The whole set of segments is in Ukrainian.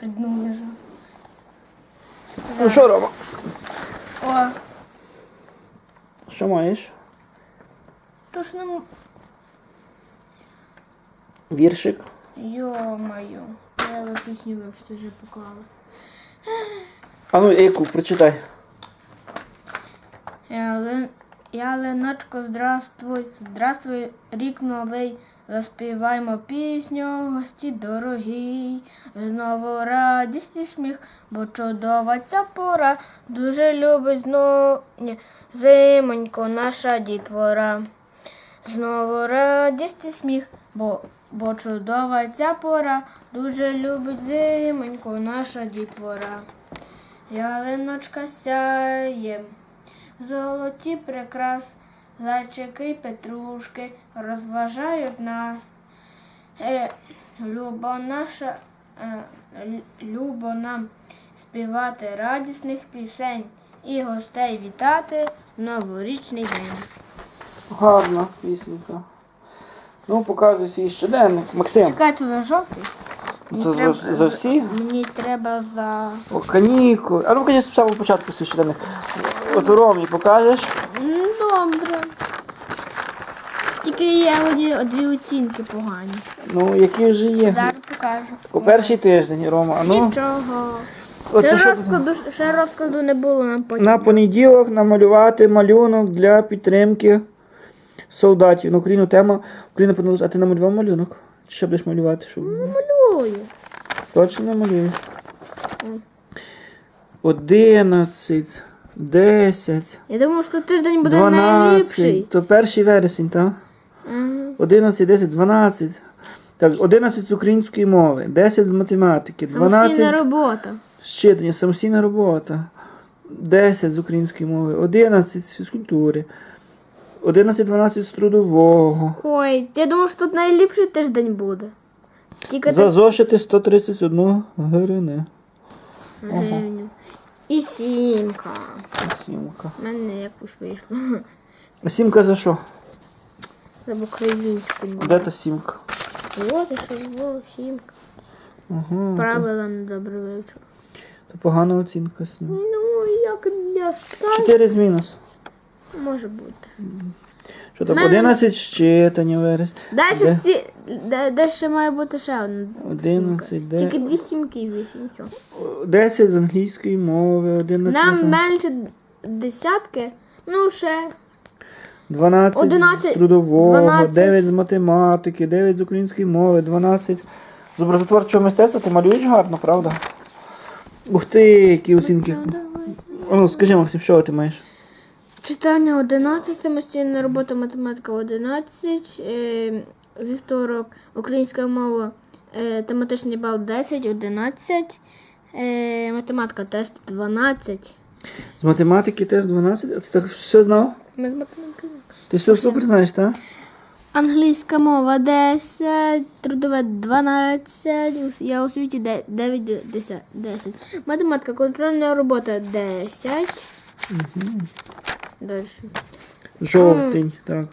Під дном лежав. Ну що, Рома? О, Що маєш? то ж нам. Віршик. Йо-моє. Я його пісню вивчити вже поклала. А ну, яку, прочитай. Я, я Леночко, здравствуй, здравствуй, рік новий. Заспіваймо пісню, гості дорогі. Знову радість і сміх, бо чудова ця пора. Дуже любить знову зимонько наша дітвора. Знову радість і сміх, бо, бо чудова ця пора. Дуже любить зимонько наша дітвора. Ялиночка сяє. Золоті прикрас, зайчики петрушки розважають нас. Е, любо наша, е, любо нам співати радісних пісень і гостей вітати в новорічний день. Гарна пісенька. Ну, показуй свій щоденник. Максим, Чекай, тут за жовтий. Мені то за, за всі? Мені треба за. О, канікули. А ну покажи з початку свій щоденник. От Ромі покажеш. М, Добре. Тільки є одні, дві оцінки погані. Ну, які вже є. Зараз покажу. По перший тиждень, Рома. А ну, Нічого. Ще що тут? розкладу, ще розкладу не було нам потім. На понеділок намалювати малюнок для підтримки солдатів. На Україну тема Україна понадобиться. А ти намалював малюнок? Чи ще будеш малювати? Щоб... Малюю. Точно намалюєш? М. 11, 10, Я думаю, що тиждень буде 12. найліпший. То перший вересень, так? Ага. 11, 10, 12. Так, 11 з української мови, 10 з математики, Самостійна 12 робота. з читання, самостійна робота, 10 з української мови, 11 з фізкультури, 11, 12 з трудового. Ой, я думаю, що тут найліпший тиждень буде. Тільки За зошити 131 гривни. гривню. І сімка. Сімка. У мене якось вийшло. А сімка за що? Це в українському. Де та сімка? От, що було сімка. Ага, Правила не добре вивчив. то погана оцінка сімка. Ну, як для ста 4 з мінус. може бути. Що там? Мене- 11 з читання вересня. Далі Де? всі. Де, ще має бути ще одна. 11, сімка. де? Тільки дві сімки вісім. Нічого. 10 з англійської мови, 11 Нам менше десятки. Ну, ще 12 11, з трудового, 12. 9 з математики, 9 з української мови, 12 з образотворчого мистецтва. Ти малюєш гарно, правда? Ух ти, які оцінки. Ну, скажи, Максим, що ти маєш? читання 11, самостійна робота, математика 11, е, вівторок, українська мова, е, тематичний бал 10, 11, е, математика тест 12. З математики тест 12, а ти так все знав? Ми з математики. Ти все супер знаєш, так? Англійська мова 10, трудове 12, я у світі 9, 10. 10. Математика, контрольна робота 10. Далі. Жовтень, так.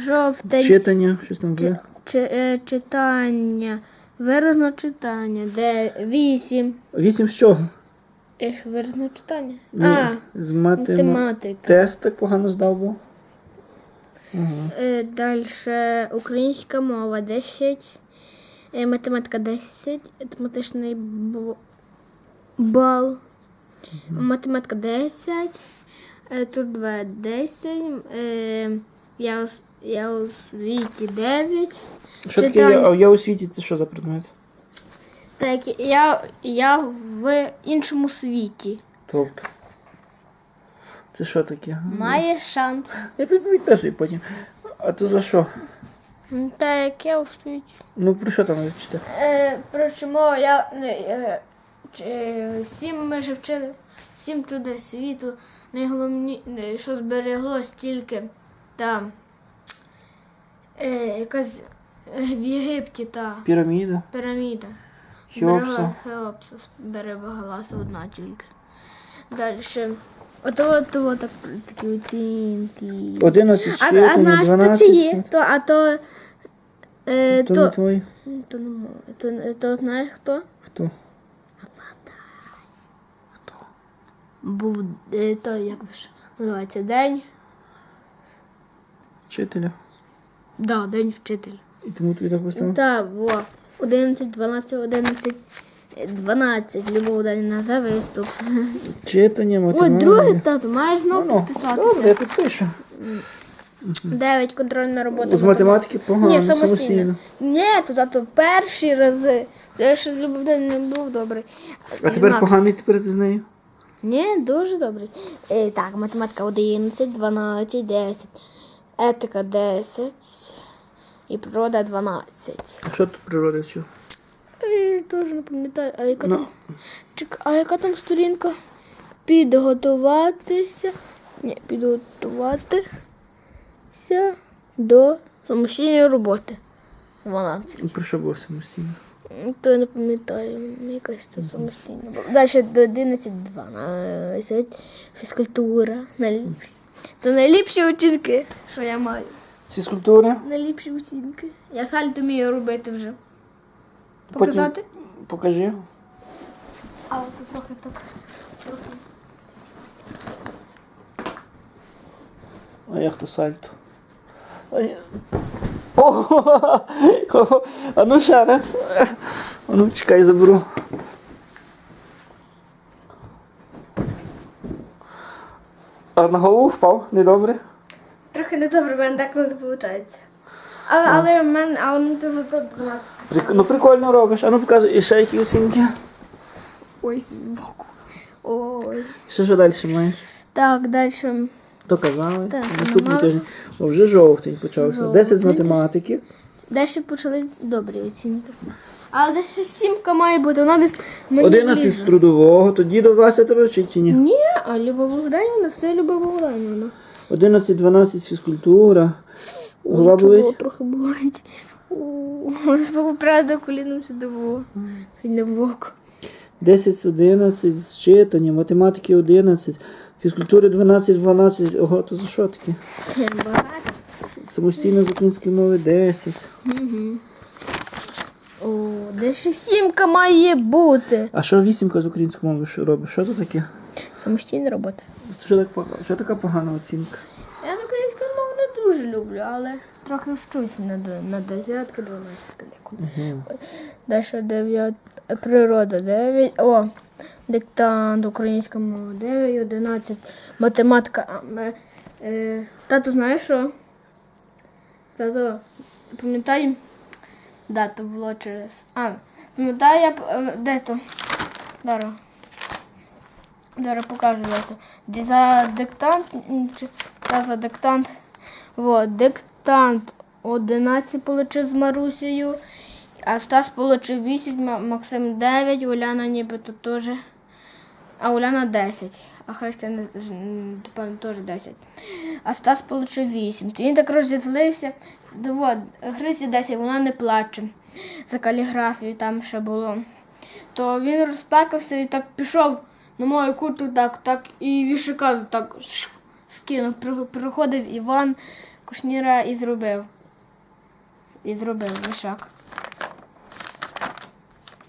Жовтень. Читання, щось там вже. Чи, е, читання. Виразно читання. Де 8. 8 з чого? Е, ж виразно читання. Ні, А, з математики. математика. Тест так погано здав був. Е, Далі українська мова 10, е, математика 10, тематичний бо- бал, математика 10, е, трудове 10, е, я, у я у світі 9. Що таке Читання. я, я у світі це що за предмет? Так, я, я в іншому світі. Тобто. Це що таке? Має шанс. Я підписую потім. А то за що? М, Так, я у світі. Ну про що там вчити? Е, причому я е, е, е, ми вже вчили, сім чудес світу. Найголовні, е, що збереглось тільки там е, якась в Єгипті та Піраміда. піраміда. Хеопса. Хеопса збереглася одна тільки. Далі. Ото от, от так, такі оцінки. 11 А, а читання, наш то 12. чи є? То, а то Е, То то, не твої? то, не мова. То, то знаєш хто? Хто? Був е, то, як ж називається, день. Вчителя. Да, день вчителя. І тому тобі так поставив? Так, во. 11, 12, 11, е, 12. Любов день на за виступ. Читання, О, математика. другий тато, маєш знову Ну, підписатися. добре, я підпишу. 9 контрольна робота. З математики погано, Ні, самостійно. самостійно. Ні, то тато перші рази. Це ж любов день не був добрий. А тепер Макс. поганий тепер ти з нею? Ні, дуже добрий. Е, так, математика 11, 12, 10. Етика 10. І природа 12. А що тут природа? Е, Теж не пам'ятаю. А яка Ну. там? Чек, а яка там сторінка? Підготуватися. Ні, підготуватися до самостійної роботи. 12. Ну, Про що було самостійно? То я не пам'ятаю, якась там самостійна була. Далі до 11, 12. Фізкультура. Найліпші. То найліпші оцінки, що я маю. Ці скульптури? Найліпші оцінки. Я сальто вмію робити вже. Потім- Показати? Покажи. А от трохи так. Трохи. А як то сальто? О, а ну ще раз. А ну чекай, заберу. А на голову впав, недобре. Трохи не добре, в мене так не виходить. Але, але в мене, але мені дуже добре. Прик- Ну прикольно робиш. А ну показуй, і ще які оцінки. Ой. Ой. Що ж далі маєш? Так, далі. То казали. Так, Наступний нема тиждень. О, вже жовтий почався. Жовтий. 10 з математики. Далі почали добрі оцінки. Але далі сімка має бути, вона десь мені 11 з влізе. трудового. Тоді до Вася тебе вчить чи ні? Ні, а Люба Богданівна, все Люба Богданівна. 11, 12 фізкультура. Голова болить? трохи болить. Правда, коліном сюди во. Не в 10 з 11 з читання, математики 11, фізкультури 12, 12. Ого, то за що таке? Багато. Самостійно з української мови 10. О, де ще сімка має бути. А що вісімка з української мови що робить? Що це таке? Самостійна робота. Що, так, пога- що така погана оцінка? Я з українською мову не дуже люблю, але трохи вчусь на, д- на десятки, дванадцятки. Далі 9, природа 9, о, диктант, українська мова 9, 11, математика. а, ме- Е, тато, знаєш що? Тато, пам'ятаю, да, то було через. А, пам'ятаю, я, п- е, де то? Зараз. Зараз покажу де За диктант, та за диктант. Вот, диктант 11 получив з Марусею. А Стас получив 8, Максим 9, Уляна нібито теж. А Уляна 10. А Христина, теж 10. А Стас получив 8. Він так розізлився. Вот, Христі 10, вона не плаче. За каліграфію там ще було. То він розплакався і так пішов на мою куртку, так, так, і вішика так скинув. Приходив Іван Кушніра і зробив. І зробив вішак.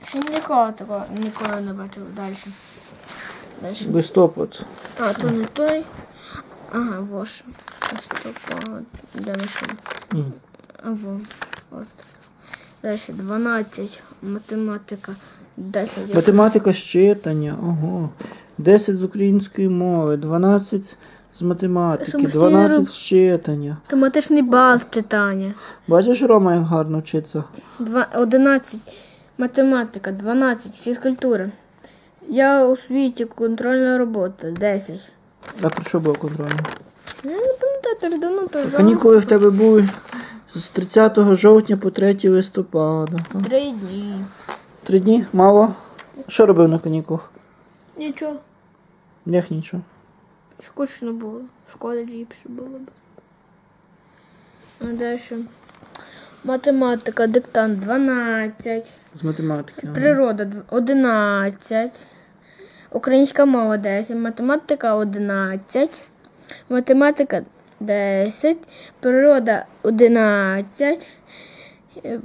Ще ніколи такого ніколи не бачив далі. Далі. Листопад. А, то не той. Ага, вош. Листопад. Де нашов? М. А во. От. Далі 12. Математика. 10. Математика з читання. Ого. 10 з української мови, 12 з математики, Самостійно 12 роб- з читання. Тематичний бал читання. Бачиш, Рома, як гарно вчиться? Два, 11. Математика. 12. Фізкультура. Я у світі контрольна робота. 10. А про що було контрольно? Я не пам'ятаю, передано то за Канікули в тебе були з 30 жовтня по 3 листопада. три дні. Три дні? Мало? Що робив на канікулах? Нічого. Як нічого. Скучно було. В школі ліпше було б. А далі. Математика, диктант 12. З математики. ага. Природа дв- 11. Українська мова 10. Математика 11. Математика 10. Природа 11. Е,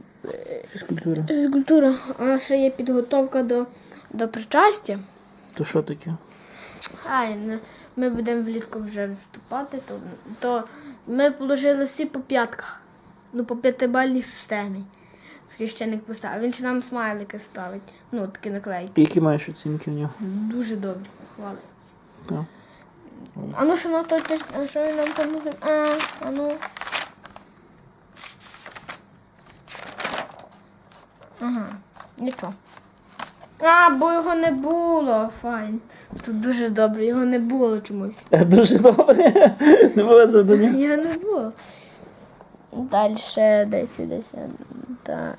Фізкультура. Фізкультура. У нас ще є підготовка до, до причастя. То що таке? Ай, ми будемо влітку вже вступати, то, то ми положили всі по п'ятках. Ну, по п'ятибальній системі. Священник поставив. Він ще нам смайлики ставить. Ну, такі наклейки. Які маєш оцінки в нього? Дуже добрі. Хвалить. Так. А ну що на то а що він нам там? А, а ну. Ага, нічого. А, бо його не було, файн. Тут дуже добре, його не було чомусь. Дуже добре. Не було завдання. Його не було. Далі десь, десь. Так.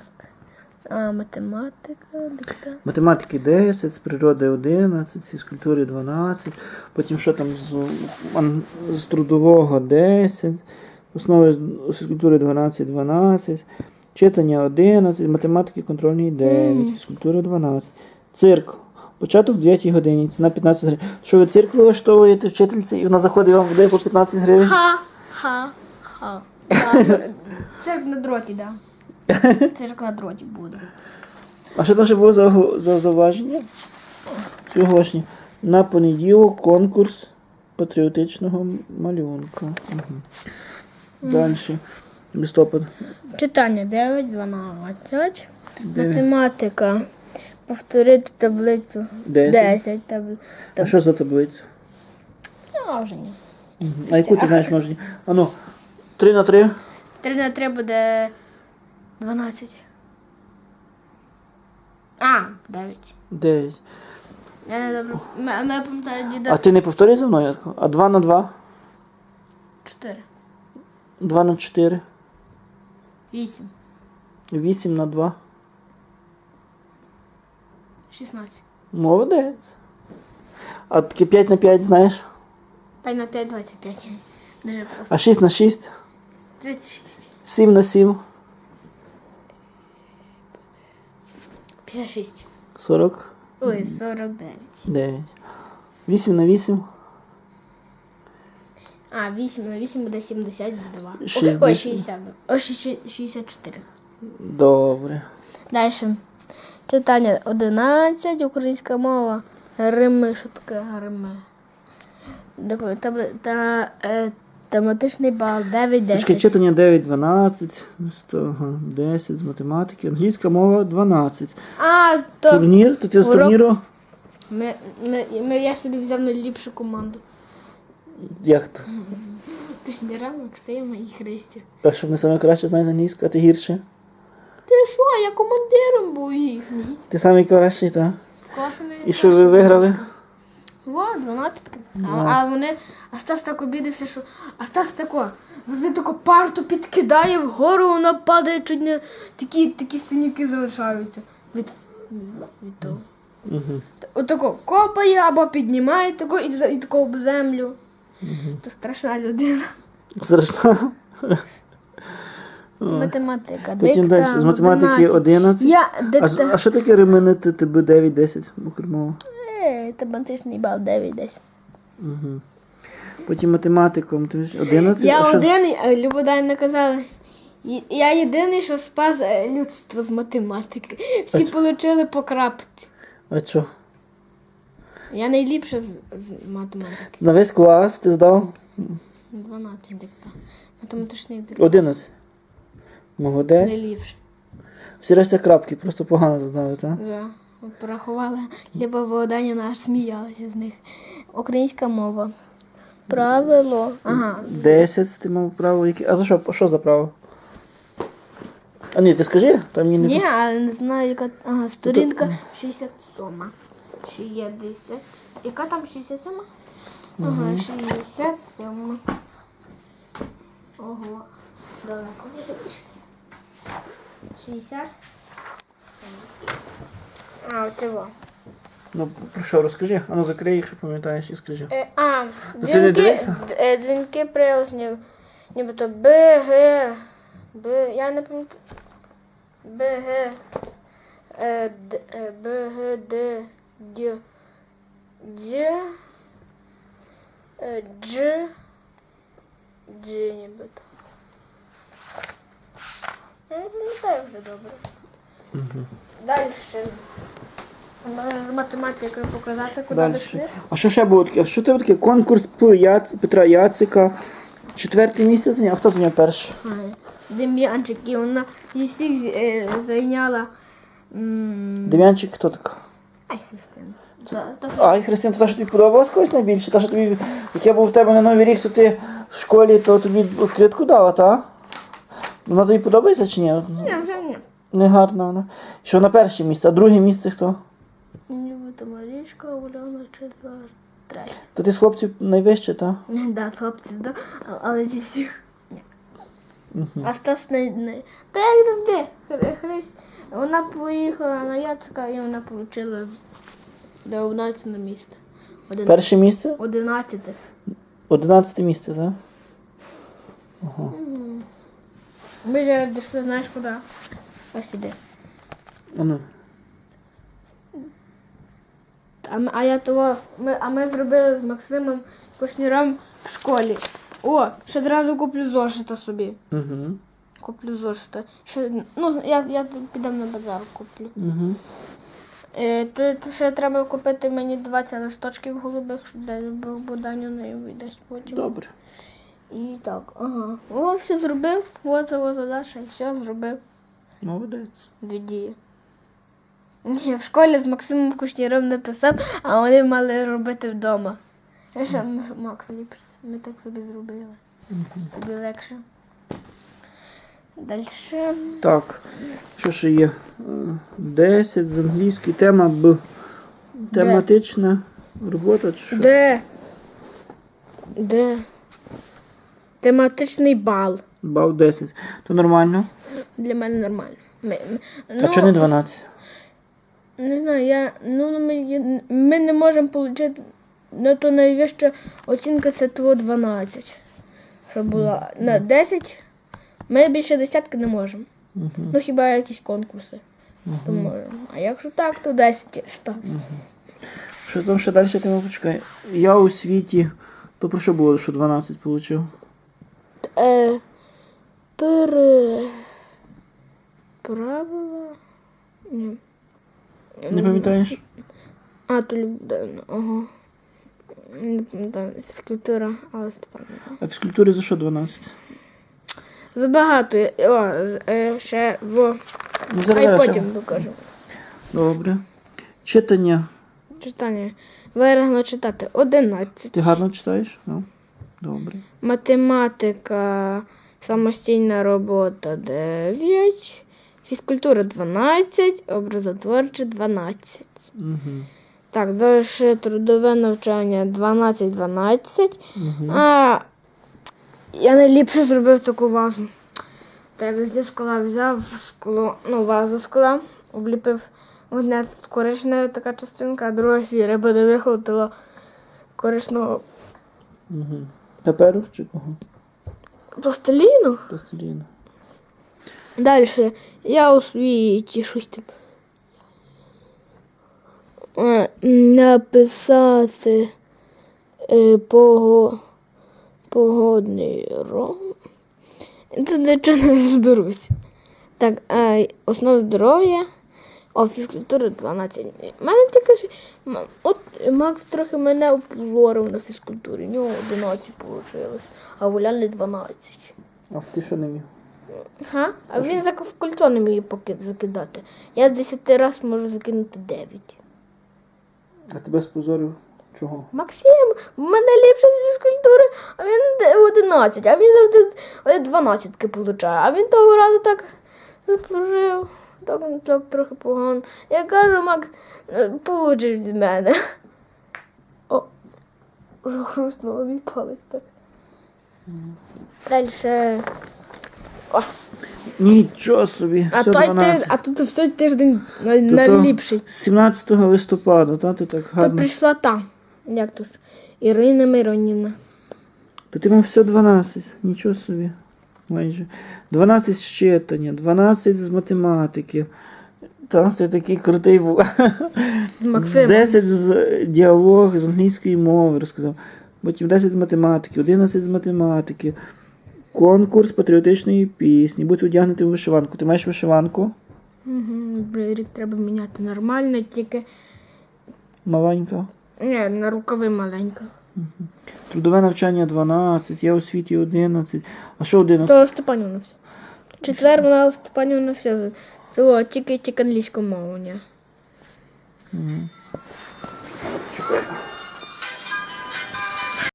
А, математика, диктант. Математики 10, з природи 11, з фізкультури 12, потім що там з, з трудового 10, основи з фізкультури 12, 12, читання 11, математики контрольний 9, фізкультура 12, цирк. Початок в 9 годині, ціна 15 гривень. Що ви цирк влаштовуєте вчительці і вона заходить вам буде по 15 гривень? Ха, ха, ха. Цирк на дроті, да. Цирк на дроті буде. А що там ще було за, за зауваження? Сьогодні. На понеділок конкурс патріотичного малюнка. Угу. Далі. Листопад. Читання 9, 12. Дев'ять. Математика. Повторити таблицю. Десять. 10 таблиць. А що за таблиця? Множення. Угу. А яку ти знаєш можна? А ну, 3 на 3. 3 на 3 буде 12. А, 9. 9. Я не добре. М- а Я пам'ятаю А ти не повторюй за мною? Ятко? А 2 на 2? 4. 2 на 4. 8. 8 на 2. 16. Молодець. А таке 5 на 5 знаєш? 5 на 5, 25. Дуже просто. А 6 на 6? 36. 7 на 7? 56. 40? Ой, 49. 9. 8 на 8? А, 8 на 8 буде 72. Ой, 60. Ой, 60. Ой, 64. Добре. Далі. Читання 11, українська мова. Рими. Що таке рими? Допо- табли- Та, е, тематичний бал 9, Точки 10. читання 9, 12, ага, 10 з математики, англійська мова 12. А, то Турнір, то ти з урок- турніру? ми, ми, ми, я собі взяв найліпшу команду. Як то? Максима і Христю. А що вони саме краще знають англійську, а ти гірше? Ти що, я командиром був їхній. Ти самий кращий, так? І що ви виграли? Во, 12. А, а вони, а Стас так обідався, що. А Стас тако, завжди тако парту підкидає вгору, вона падає чуть не такі, такі синяки залишаються. Від, від того. Угу. Отако копає або піднімає тако і, і тако об землю. Це страшна людина. Страшно. Математика. Потім далі з математики 11. Я А, а що таке ремонити тебе 9, 10 мова? Е, Тематичний бал 9 десь. Угу. Потім математиком ти ж 11. Я а що? один, а Любодай наказали. Я єдиний, що спас е, людство з математики. Всі отримали по крапці. А що? Я найліпша з, з математики. На весь клас ти здав 12 дикта. Математичний диктант. 11. Молодець. Найліпше. Всі решта крапки, просто погано знали, так? Вже порахували. Люба Богданіна аж сміялася з них. Українська мова. Правило. Ага. 10 ти мав право. Які... А за що? Що за право? А ні, ти скажи, там мені не. Ні, але не знаю, яка. Ага, сторінка 67. 60. Яка там 67? Ага, 67. Ого. Далеко вже пішли. 60. А, от його. Ну, про що, розкажи, а ну закрий, якщо пам'ятаєш, і скажи. Е, а, ти не дзвінки, дивився? д- е, дзвінки приголосні, нібито Б, Г, Б, я не пам'ятаю. Б, Г, е, Д, е, Б, Г, Д, Е, Дж, Дж. Е, я не пам'ятаю вже добре. Далі. З математикою показати, куди дійшли. А що ще було таке? Що це таке? Конкурс П. Яц... Петра Яцика. Четверте місце зайняв. А хто зайняв перше? Дем'янчик, і вона зі всіх е, зайняла. Дем'янчик хто така? Ай, Христина. Та- та- А, і Христина, та, що тобі подобалось колись найбільше? Та, що тобі, як я був в тебе на Новий рік, то ти в школі, то тобі відкритку дала, та? Вона тобі подобається чи ні? Ні, вже ні. Не гарна вона. Що на перше місце, а друге місце хто? Нібито Марічка, Уляна, четверта. Третя. То ти з хлопців найвище, та? Да, хлопців, да? а- але зі всіх. Ні. А Стас не, не. Та як завжди, Хри- Христ. Вона поїхала на Яцика і вона отримала 19 місце. Перше місце? 11. Одинадцяте місце, так? Ми вже дійшли, знаєш куди? Ось іди. А ну. А, ми- а я того, ми, а ми зробили з Максимом Кушніром в школі. О, ще одразу куплю зошита собі. Угу. Куплю зошита. Ще, ну, я, я підемо на базар куплю. Угу. Е, то, то ще треба купити мені 20 листочків голубих, щоб Боданю не видасть потім. Добре. І так, ага. О, все зробив, от його задача, все зробив. Молодець. Дві дії. Ні, в школі з Максимом Кушніром написав, а вони мали робити вдома. Що, Макс, ліпше. Ми так собі зробили. Собі легше. Далі. Так. Що ще є? Е, 10 з англійської. Тема Б. Тематична робота чи що? Де? Де? Тематичний бал. Бал 10. То нормально. Для мене нормально. Ми, ми- А ну, чого не 12? Не знаю, я, ну, ми, ми не можемо отримати, ну, то найвища оцінка це того 12. Щоб була на 10, ми більше десятки не можемо. Угу. Ну хіба якісь конкурси. То можемо. А якщо так, то 10 100. Що там ще далі тема почекай? Я у світі. То про що було, що 12 отримав? Е, пере... Правила? Ні. Не пам'ятаєш? А, то людина, ага. Не пам'ятаю, фізкультура, але Степан. А фізкультурі за що 12? Забагато. О, е, ще в. Ну, Хай зараз потім покажу. Добре. Читання. Читання. Вирагно читати 11. Ти гарно читаєш? Ну, добре. Математика, самостійна робота 9. Фізкультура 12, образотворче 12. Угу. Так, далі трудове навчання 12-12. Угу. А я найліпше зробив таку вазу. Так, зі скла взяв скло, ну, вазу скла, обліпив одне коричневе така частинка, а друга сіре, бо не виходило коричного Угу. Паперу чи кого? пластиліну. Пластиліна. Далі я у світі щось там. е, Написати е, пого, погодний ром. Тут нічого не розберусь. Так, а, основа здоров'я, о, фізкультура 12. У мене таке ж. От Макс трохи мене опозорив на фізкультурі. У нього 11 вийшло, а в Уляни 12. А ти що не міг? Га? А він за кольцо не міг поки закидати. Я з 10 разів можу закинути 9. А тебе спозорив чого? Максим, в мене ліпше з фізкультури, а він де- 11, а він завжди е, 12 получає. А він того разу так заслужив. Так, так трохи погано. Я кажу, Макс, е, получиш від мене. О, вже хрустнуло мій палець так. Дальше. О, Нічого собі. а, все той 12. тиждень, а тут все тиждень на- То то найліпший. 17 листопада, та ти так То гарно. прийшла та. Як то ж? Ірина Мироніна. То ти мав все 12, нічого собі. Майже. 12 з читання, 12 з математики. Та, ти такий крутий був. Максим. 10 з діалог з англійської мови розказав. Потім 10 з математики, 11 з математики. Конкурс патріотичної пісні. Будь одягнути в вишиванку. Ти маєш вишиванку? Угу. Рік треба міняти нормально, тільки Маленька. Ні, на рукави маленько. Трудове навчання 12, я у світі 11. А що 11? То Степанівна все. Четвер вона Степанівна все. Тільки тільки англійську мову, ні.